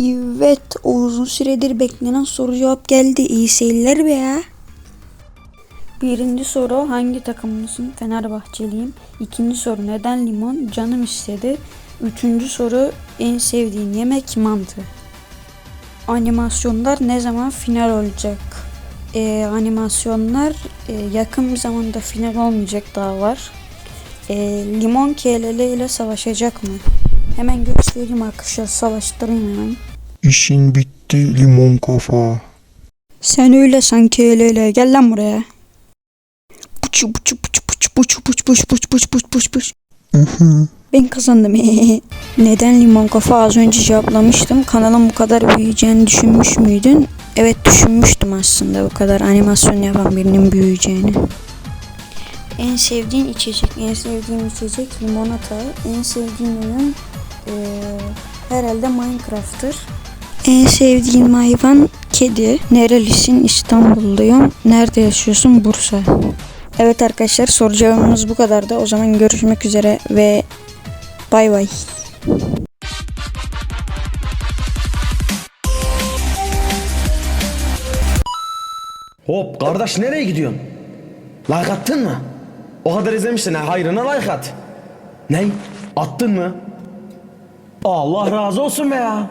Evet, o uzun süredir beklenen soru cevap geldi. İyi seyirler be ya. Birinci soru hangi takımlısın? Fenerbahçeliyim. İkinci soru neden limon? Canım istedi. Üçüncü soru en sevdiğin yemek mantı. Animasyonlar ne zaman final olacak? Ee, animasyonlar e, yakın bir zamanda final olmayacak daha var. Ee, limon KLL ile savaşacak mı? Hemen göstereyim arkadaşlar savaştırayım hemen. İşin bitti limon kafa. Sen öyle sanki öyle öyle. Gel lan buraya. Puçu puçu puçu puçu puçu puçu puçu puçu puçu puçu puçu puçu. Ben kazandım. Neden limon kafa az önce cevaplamıştım. Kanalın bu kadar büyüyeceğini düşünmüş müydün? Evet düşünmüştüm aslında bu kadar animasyon yapan birinin büyüyeceğini. En sevdiğin içecek, en sevdiğim içecek limonata. En sevdiğin oyun eee, herhalde Minecraft'tır. En sevdiğin hayvan kedi. Nerelisin? İstanbulluyum. Nerede yaşıyorsun? Bursa. Evet arkadaşlar soru cevabımız bu kadardı. O zaman görüşmek üzere ve bay bay. Hop kardeş nereye gidiyorsun? Like attın mı? O kadar izlemişsin ha hayrına like at. Ney? Attın mı? Allah razı olsun be ya.